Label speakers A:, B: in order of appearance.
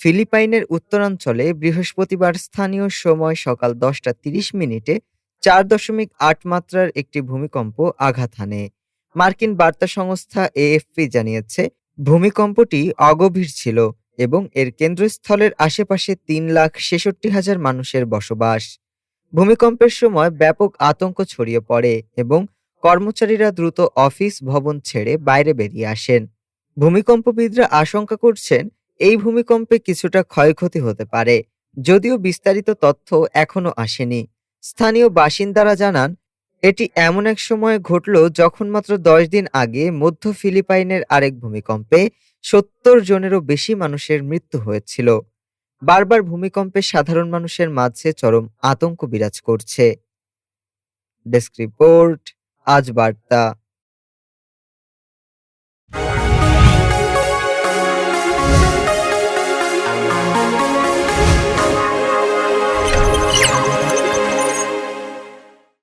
A: ফিলিপাইনের উত্তরাঞ্চলে বৃহস্পতিবার স্থানীয় সময় সকাল দশটা তিরিশ মিনিটে চার দশমিক আট মাত্রার একটি ভূমিকম্প আঘাত হানে। মার্কিন বার্তা সংস্থা এএফপি জানিয়েছে, ভূমিকম্পটি অগভীর ছিল এবং এর কেন্দ্রস্থলের আশেপাশে তিন লাখ ছেষট্টি হাজার মানুষের বসবাস। ভূমিকম্পের সময় ব্যাপক আতঙ্ক ছড়িয়ে পড়ে এবং কর্মচারীরা দ্রুত অফিস ভবন ছেড়ে বাইরে বেরিয়ে আসেন। ভূমিকম্পবিদরা আশঙ্কা করছেন এই ভূমিকম্পে কিছুটা ক্ষয়ক্ষতি হতে পারে, যদিও বিস্তারিত তথ্য এখনও আসেনি। স্থানীয় বাসিন্দারা জানান, এটি এমন এক সময়ে ঘটল যখন মাত্র দশ দিন আগে মধ্য ফিলিপাইনের আরেক ভূমিকম্পে সত্তর জনেরও বেশি মানুষের মৃত্যু হয়েছিল। বারবার ভূমিকম্পে সাধারণ মানুষের মাঝে চরম আতঙ্ক বিরাজ করছে। ডেস্ক রিপোর্ট, আজ বার্তা।